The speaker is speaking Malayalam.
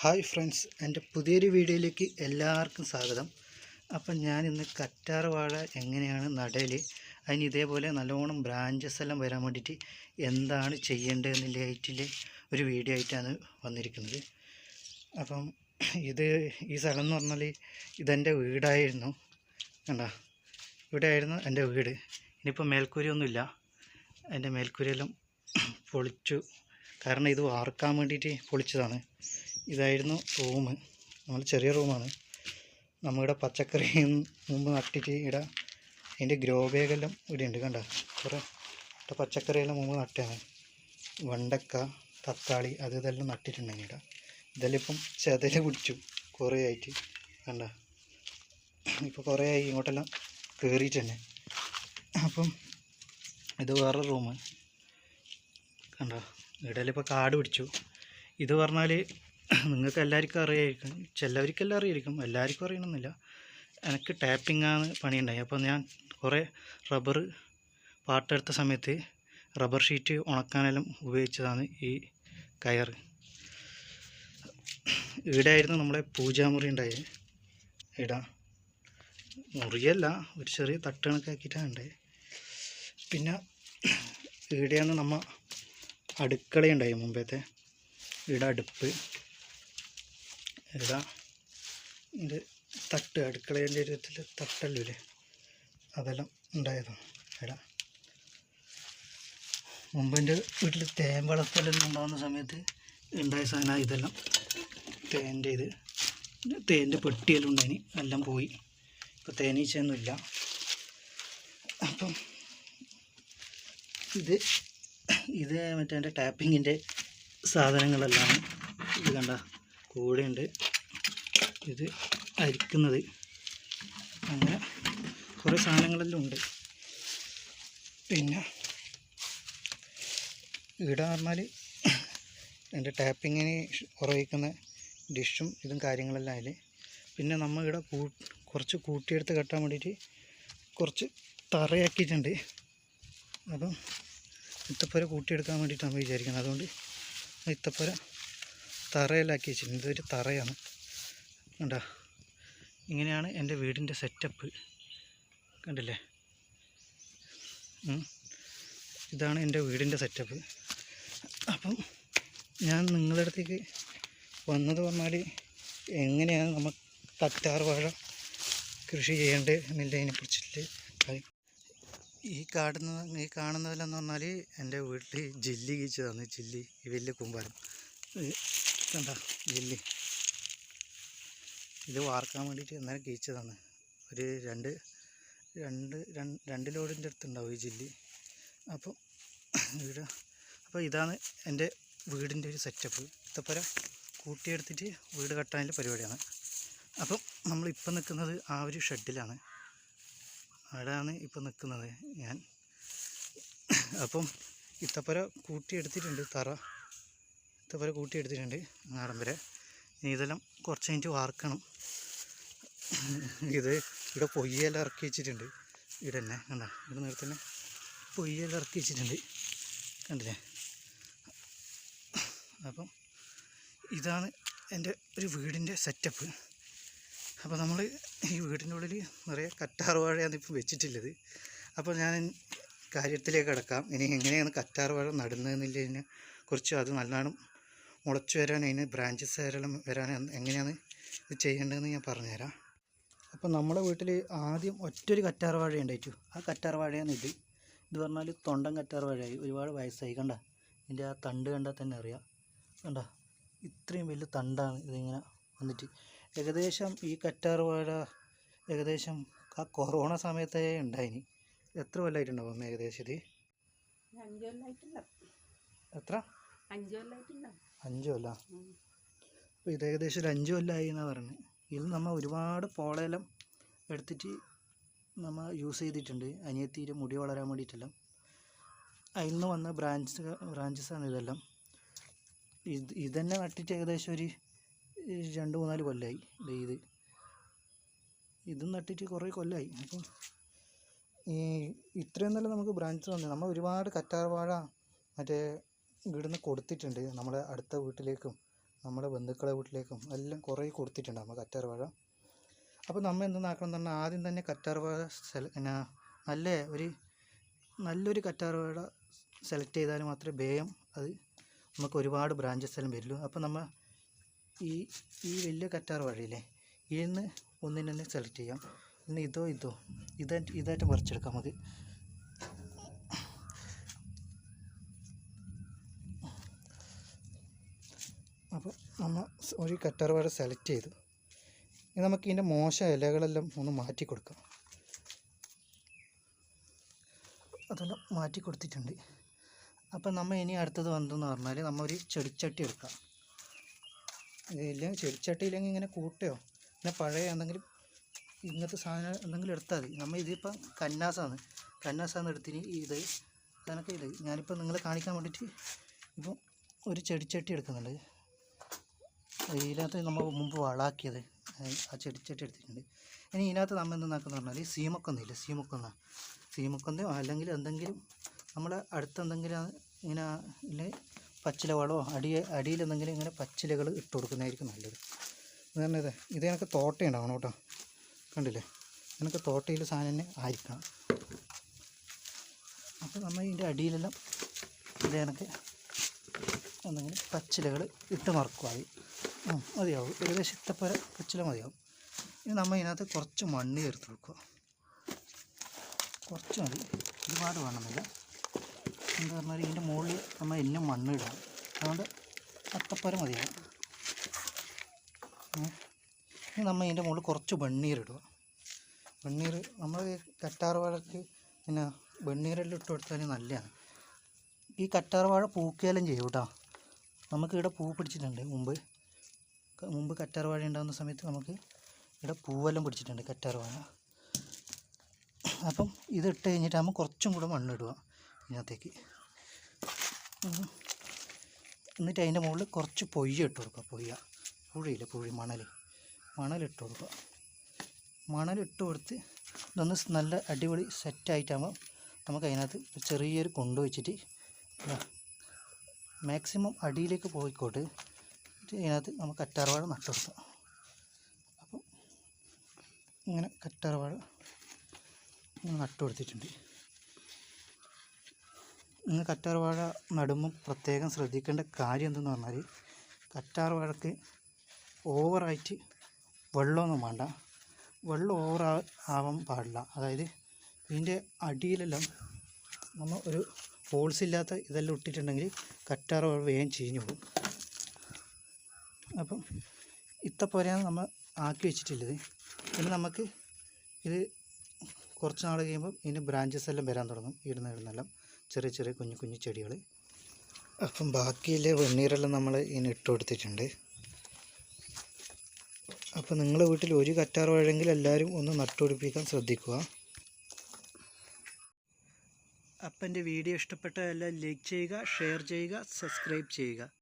ഹായ് ഫ്രണ്ട്സ് എന്റെ പുതിയൊരു വീഡിയോയിലേക്ക് എല്ലാവർക്കും സ്വാഗതം. അപ്പം ഞാൻ ഇന്ന് കറ്റാർ വാഴ എങ്ങനെയാണ് നടൽ അതിന് ഇതേപോലെ നല്ലോണം ബ്രാഞ്ചസ് എല്ലാം വരാൻ വേണ്ടിയിട്ട് എന്താണ് ചെയ്യേണ്ടതെന്നുള്ള ആയിട്ടുള്ള ഒരു വീഡിയോ ആയിട്ടാണ് വന്നിരിക്കുന്നത്. അപ്പം ഇത് ഈ സ്ഥലം എന്ന് പറഞ്ഞാൽ ഇതെന്റെ വീടായിരുന്നു. കണ്ട ഇവിടെ ആയിരുന്നു എന്റെ വീട്. ഇനിയിപ്പോൾ മേൽക്കൂരയൊന്നുമില്ല. എന്റെ മേൽക്കൂരയെല്ലാം പൊളിച്ചു. കാരണം ഇത് വാർക്കാൻ വേണ്ടിയിട്ട് പൊളിച്ചതാണ്. ഇതായിരുന്നു റൂം. നമ്മൾ ചെറിയ റൂമാണ്. നമ്മുടെ പച്ചക്കറിയും മുമ്പ് നട്ടിട്ട് ഇവിടെ അതിന്റെ ഗ്രോ ബാഗെല്ലാം ഇവിടെ ഉണ്ട് കണ്ട. കുറേ പച്ചക്കറിയെല്ലാം മുമ്പ് നട്ടാണ് വെണ്ടക്ക തക്കാളി അത് ഇതെല്ലാം നട്ടിട്ടുണ്ടായിരുന്നു ഇവിടെ ഇതെല്ലാം ഇപ്പം ചെതൽ പിടിച്ചു കുറേ ആയിട്ട് കണ്ട. ഇപ്പോൾ കുറേ ആയി ഇങ്ങോട്ടെല്ലാം കയറിയിട്ട് തന്നെ അപ്പം ഇത് വേറെ റൂം കണ്ട. ഇവിടെ ഇപ്പോൾ കാട് പിടിച്ചു. ഇത് പറഞ്ഞാൽ നിങ്ങൾക്ക് എല്ലാവർക്കും അറിയായിരിക്കും. ചിലവർക്കെല്ലാം അറിയായിരിക്കും. എല്ലാവർക്കും അറിയണമെന്നില്ല. എനിക്ക് ടാപ്പിങ്ങാണ് പണിയുണ്ടായി. അപ്പോൾ ഞാൻ കുറേ റബ്ബർ പാട്ടെടുത്ത സമയത്ത് റബ്ബർ ഷീറ്റ് ഉണക്കാനെല്ലാം ഉപയോഗിച്ചതാണ് ഈ കയർ ഇവിടെ ആയിരുന്നു നമ്മളെ പൂജാമുറി ഉണ്ടായത് ഇടാ മുറിയല്ല ഒരു ചെറിയ തട്ട് കണക്കാക്കിയിട്ടാണ് ഉണ്ടായത് പിന്നെ ഇവിടെയാണ് നമ്മ അടുക്കളയുണ്ടായി മുമ്പത്തെ. ഇവിടെ അടുപ്പ് ഇവിടെ ഇത് തട്ട് അടുക്കളേന്റെ തട്ടല്ലോ തട്ടല്ലേ അതെല്ലാം ഉണ്ടായതാണ് ഇവിടെ മുമ്പ് എന്റെ വീട്ടിൽ തേൻ വളർത്തെല്ലാം ഉണ്ടാകുന്ന സമയത്ത് ഉണ്ടായ സാധനം ഇതെല്ലാം തേന്റെ ഇത് തേന്റെ പെട്ടിയെല്ലാം ഉണ്ടായിന് എല്ലാം പോയി. ഇപ്പോൾ തേനീച്ചയൊന്നുമില്ല അപ്പം ഇത് ഇത് മറ്റേ എന്റെ ടാപ്പിങ്ങിന്റെ സാധനങ്ങളെല്ലാം ഇത് കണ്ട കൂടെയുണ്ട്. ഇത് അരിക്കുന്നത്. അങ്ങനെ കുറേ സാധനങ്ങളെല്ലാം ഉണ്ട്. പിന്നെ ഇവിടെ പറഞ്ഞാൽ എന്റെ ടാപ്പിങ്ങിന് ഉറവിക്കുന്ന ഡിഷും ഇതും കാര്യങ്ങളെല്ലാം അതിൽ പിന്നെ നമ്മൾ ഇവിടെ കൂ കുറച്ച് കൂട്ടിയെടുത്ത് കെട്ടാൻ വേണ്ടിയിട്ട് കുറച്ച് തറയാക്കിയിട്ടുണ്ട്. അപ്പം ഇത്തപ്പുര കൂട്ടിയെടുക്കാൻ വേണ്ടിയിട്ടാണ് വിചാരിക്കുന്നത്. അതുകൊണ്ട് ഇത്തപ്പുര തറയിലാക്കി വെച്ചിട്ടുണ്ട്. ഇതൊരു തറയാണ്. കണ്ടോ? ഇങ്ങനെയാണ് എന്റെ വീടിന്റെ സെറ്റപ്പ്. കണ്ടില്ലേ? ഇതാണ് എന്റെ വീടിന്റെ സെറ്റപ്പ്. അപ്പം ഞാൻ നിങ്ങളുടെ അടുത്തേക്ക് വന്നത് പറഞ്ഞാൽ എങ്ങനെയാണ് നമ്മൾ കറ്റാർ വാഴ കൃഷി ചെയ്യേണ്ടത് എന്നുള്ളതിനെ കുറിച്ചിട്ട് ഈ കാണുന്ന ഈ കാണുന്നതിലെന്ന് പറഞ്ഞാൽ എന്റെ വീട്ടിൽ ജില്ലി കീച്ചതാണ് ജില്ലി ഈ വലിയ കൂമ്പാരം. കണ്ട? ജില്ലി. ഇത് വാർക്കാൻ വേണ്ടിയിട്ട് അന്നേരം കീച്ചതാണ് ഒരു രണ്ട് രണ്ട് രണ്ട് ലോഡിന്റെ അടുത്തുണ്ടാവും ഈ ജില്ലി. അപ്പം വീട് അപ്പോൾ ഇതാണ് എന്റെ വീടിന്റെ ഒരു സെറ്റപ്പ്. ഇത്തപ്പുര കൂട്ടിയെടുത്തിട്ട് വീട് കെട്ടാനുള്ള പരിപാടിയാണ്. അപ്പം നമ്മളിപ്പോൾ നിൽക്കുന്നത് ആ ഒരു ഷെഡിലാണ്. അവിടെയാണ് ഇപ്പം നിൽക്കുന്നത് ഞാൻ. അപ്പം ഇത്തപ്പുര കൂട്ടിയെടുത്തിട്ടുണ്ട് തറ. ഇത്തപ്പുര കൂട്ടിയെടുത്തിട്ടുണ്ട് നാടൻ വരെ. ഇതെല്ലാം കുറച്ച് കഴിഞ്ഞിട്ട് വാർക്കണം. ഇത് ഇവിടെ പൊയ്യെല്ലാം ഇറക്കി വെച്ചിട്ടുണ്ട്. ഇവിടെ തന്നെ കണ്ട ഇവിടെ നേരത്തെ തന്നെ പൊയ്യെല്ലാം ഇറക്കി വെച്ചിട്ടുണ്ട്. കണ്ടില്ലേ? അപ്പം ഇതാണ് എന്റെ ഒരു വീടിന്റെ സെറ്റപ്പ് അപ്പോൾ നമ്മൾ ഈ വീടിന്റെ ഉള്ളിൽ നിറയെ കറ്റാറ് വാഴയാണ് ഇപ്പം വെച്ചിട്ടുള്ളത്. അപ്പോൾ ഞാൻ കാര്യത്തിലേക്ക് കിടക്കാം. ഇനി എങ്ങനെയാണ് കറ്റാറ് വാഴ നടുന്നതെന്നുള്ളതിനെ കുറിച്ച് അത് നല്ലോണം മുളച്ചു വരാൻ അതിന് ബ്രാഞ്ചസ് വരാൻ വരാൻ എങ്ങനെയാണ് ഇത് ചെയ്യേണ്ടതെന്ന് ഞാൻ പറഞ്ഞുതരാം. അപ്പോൾ നമ്മുടെ വീട്ടിൽ ആദ്യം ഒറ്റൊരു കറ്റാർ വാഴ ഉണ്ടായിട്ടു. ആ കറ്റാർ വാഴയാണ് ഇത്. ഇത് പറഞ്ഞാൽ തൊണ്ടൻ കറ്റാർ വാഴയായി. ഒരുപാട് വയസ്സായി കണ്ട? ഇതിന്റെ ആ തണ്ട് കണ്ടാൽ തന്നെ അറിയാം. കണ്ട? ഇത്രയും വലിയ തണ്ടാണ് ഇതിങ്ങനെ വന്നിട്ട്. ഏകദേശം ഈ കറ്റാർ വാഴ ഏകദേശം ആ കൊറോണ സമയത്തേ ഉണ്ടായിനി. എത്ര കൊല്ലമായിട്ടുണ്ടാവും ഏകദേശം ഇത്? എത്ര? അഞ്ചു കൊല്ല? അപ്പോൾ ഇത് ഏകദേശം ഒരു അഞ്ചു കൊല്ലമായി എന്നാണ് പറഞ്ഞു. ഇതിൽ നമ്മൾ ഒരുപാട് പോളയെല്ലാം എടുത്തിട്ട് നമ്മൾ യൂസ് ചെയ്തിട്ടുണ്ട്. അനിയത്തിയുടെ മുടി വളരാൻ വേണ്ടിയിട്ടെല്ലാം. അതിൽ നിന്ന് വന്ന ബ്രാഞ്ച് ബ്രാഞ്ചസാണ് ഇതെല്ലാം. ഇത് ഇതന്നെ നട്ടിട്ട് ഏകദേശം ഒരു രണ്ട് മൂന്നാൽ കൊല്ലമായി ഇത്. ഇതും നട്ടിട്ട് കുറേ കൊല്ലമായി അപ്പം ഈ ഇത്രയും നല്ല നമുക്ക് ബ്രാഞ്ച് വന്നത് നമ്മൾ ഒരുപാട് കറ്റാർവാഴ മറ്റേ ഇവിടുന്ന് കൊടുത്തിട്ടുണ്ട്. നമ്മുടെ അടുത്ത വീട്ടിലേക്കും നമ്മുടെ ബന്ധുക്കളെ വീട്ടിലേക്കും എല്ലാം കുറേ കൊടുത്തിട്ടുണ്ട് നമ്മൾ കറ്റാർ വാഴ. അപ്പോൾ നമ്മൾ എന്തെന്നാക്കണം എന്ന് പറഞ്ഞാൽ ആദ്യം തന്നെ കറ്റാർ വാഴ സെല എന്നാ നല്ല ഒരു നല്ലൊരു കറ്റാർ വാഴ സെലക്ട് ചെയ്താൽ മാത്രമേ വേഗം അത് നമുക്ക് ഒരുപാട് ബ്രാഞ്ചസ് എല്ലാം വരുള്ളൂ. അപ്പോൾ നമ്മൾ ഈ ഈ വലിയ കറ്റാർ വാഴയില്ലേ നിന്ന് ഒന്നിനെ സെലക്ട് ചെയ്യാം. ഇന്ന് ഇതോ ഇതോ ഇതായിട്ട് ഇതായിട്ട് പറിച്ചെടുക്കാം. നമുക്ക് അപ്പോൾ നമ്മൾ ഒരു കട്ടർ വാഴ സെലക്ട് ചെയ്തു ഇനി നമുക്ക് ഇതിന്റെ മോശം ഇലകളെല്ലാം ഒന്ന് മാറ്റി കൊടുക്കാം. അതെല്ലാം മാറ്റി കൊടുത്തിട്ടുണ്ട്. അപ്പം നമ്മൾ ഇനി അടുത്തത് വന്നതെന്ന് പറഞ്ഞാൽ നമ്മൾ ഒരു ചെടിച്ചട്ടി എടുക്കാം. ഇല്ലെങ്കിൽ ചെടിച്ചട്ടിയില്ലെങ്കിൽ ഇങ്ങനെ കൂട്ടയോ പിന്നെ പഴയ എന്തെങ്കിലും ഇങ്ങനത്തെ സാധനം എന്തെങ്കിലും എടുത്താൽ മതി. നമ്മൾ ഇതിപ്പം കന്നാസാണ്. കന്നാസാന്ന് എടുത്തിന് ഇത് അതൊക്കെ ഇത്. ഞാനിപ്പോൾ നിങ്ങളെ കാണിക്കാൻ വേണ്ടിയിട്ട് ഇപ്പം ഒരു ചെടിച്ചട്ടി എടുക്കുന്നുണ്ട്. ഇതിനകത്ത് നമ്മൾ മുമ്പ് വളാക്കിയത് ആ ചെടിച്ചട്ടി എടുത്തിട്ടുണ്ട്. ഇനി ഇതിനകത്ത് നമ്മൾ എന്താക്കുന്ന പറഞ്ഞാൽ സീമക്കൊന്നില്ല? സീമക്കൊന്ന. സീമക്കൊന്നയോ അല്ലെങ്കിൽ എന്തെങ്കിലും നമ്മൾ അടുത്ത് എന്തെങ്കിലും ഇങ്ങനെ ഇല്ല പച്ചില വളമോ അടി അടിയിൽ എന്തെങ്കിലും ഇങ്ങനെ പച്ചിലകൾ ഇട്ട് കൊടുക്കുന്നതായിരിക്കും നല്ലത്. എന്ന് പറഞ്ഞത് ഇത്. എനിക്ക് തോട്ട ഉണ്ടാവണം കേട്ടോ. കണ്ടില്ലേ? എനിക്ക് തോട്ടയിൽ സാധനം തന്നെ ആയിരിക്കണം. അപ്പോൾ നമ്മൾ ഇതിന്റെ അടിയിലെല്ലാം ഇത് എനിക്ക് എന്തെങ്കിലും പച്ചിലകൾ ഇട്ട് മറക്കുക മതിയാവും. ഏകദേശം ഇത്തപ്പര പച്ചില മതിയാവും. ഇനി നമ്മൾ ഇതിനകത്ത് കുറച്ച് മണ്ണ് ചേർത്ത് കൊടുക്കുക. കുറച്ച് മതി. ഒരുപാട് വേണമെന്നില്ല. എന്താ പറഞ്ഞാൽ ഇതിന്റെ മുകളിൽ നമ്മൾ എല്ലാം മണ്ണ് ഇടാം അതുകൊണ്ട് അത്തപ്പര മതിയാവും. ഇനി നമ്മൾ ഇതിന്റെ മുകളിൽ കുറച്ച് വെണ്ണീർ ഇടുക. വെണ്ണീർ നമ്മൾ കറ്റാർ വാഴയ്ക്ക് പിന്നെ വെണ്ണീരെല്ലാം ഇട്ട് കൊടുത്താൽ നല്ലതാണ്. ഈ കറ്റാർ വാഴ പൂക്കുകയെല്ലാം ചെയ്യും കേട്ടോ. നമുക്കിവിടെ പൂ പിടിച്ചിട്ടുണ്ട് മുമ്പ്. മുമ്പ് കറ്റാർ വാഴ ഉണ്ടാകുന്ന സമയത്ത് നമുക്ക് ഇവിടെ പൂവെല്ലാം പിടിച്ചിട്ടുണ്ട് കറ്റാർ വാഴ അപ്പം ഇത് ഇട്ട് കഴിഞ്ഞിട്ടാകുമ്പോൾ കുറച്ചും കൂടെ മണ്ണിടുക ഇതിനകത്തേക്ക്. എന്നിട്ട് അതിന്റെ മുകളിൽ കുറച്ച് പൊയ്യ ഇട്ട് കൊടുക്കുക പൊയ്യ. പുഴയില്ല പുഴി മണൽ മണലിട്ട് കൊടുക്കുക. മണലിട്ട് കൊടുത്ത് ഇതൊന്ന് നല്ല അടിപൊളി സെറ്റായിട്ടാകുമ്പോൾ നമുക്ക് അതിനകത്ത് ചെറിയൊരു കൊണ്ടുവച്ചിട്ട് മാക്സിമം അടിയിലേക്ക് പോയിക്കോട്ട്. എന്നിട്ട് ഇതിനകത്ത് നമുക്ക് കറ്റാർവാഴ നട്ടു കൊടുക്കാം. അപ്പം ഇങ്ങനെ കറ്റാർവാഴ ഇങ്ങനെ നട്ടു കൊടുത്തിട്ടുണ്ട്. ഇന്ന് കറ്റാർവാഴ നടുമ്പം പ്രത്യേകം ശ്രദ്ധിക്കേണ്ട കാര്യം എന്തെന്ന് പറഞ്ഞാൽ കറ്റാർവാഴക്ക് ഓവറായിട്ട് വെള്ളമൊന്നും വേണ്ട. വെള്ളം ഓവർ ആവാൻ പാടില്ല. അതായത് ഇതിന്റെ അടിയിലെല്ലാം നമ്മൾ ഒരു ഹോൾസ് ഇല്ലാത്ത ഇതെല്ലാം ഇട്ടിട്ടുണ്ടെങ്കിൽ കറ്റാർവാഴ വേഗം ചീഞ്ഞു പോകും. അപ്പം ഇത്തപ്പോലെയാണ് നമ്മൾ ആക്കി വെച്ചിട്ടുള്ളത്. പിന്നെ നമുക്ക് ഇത് കുറച്ച് നാൾ കഴിയുമ്പോൾ ഇതിന് ബ്രാഞ്ചസ് എല്ലാം വരാൻ തുടങ്ങും. ഇടുന്ന ഇടുന്നെല്ലാം ചെറിയ ചെറിയ കുഞ്ഞു കുഞ്ഞു ചെടികൾ. അപ്പം ബാക്കിയിലെ വെണ്ണീരെല്ലാം നമ്മൾ ഇതിന് ഇട്ട് കൊടുത്തിട്ടുണ്ട്. അപ്പം നിങ്ങളുടെ വീട്ടിൽ ഒരു കറ്റാർ വാഴെങ്കിൽ എല്ലാവരും ഒന്ന് നട്ടുപിടിപ്പിക്കാൻ ശ്രദ്ധിക്കുക. അപ്പം എന്റെ വീഡിയോ ഇഷ്ടപ്പെട്ട എല്ലാം ലൈക്ക് ചെയ്യുക ഷെയർ ചെയ്യുക സബ്സ്ക്രൈബ് ചെയ്യുക.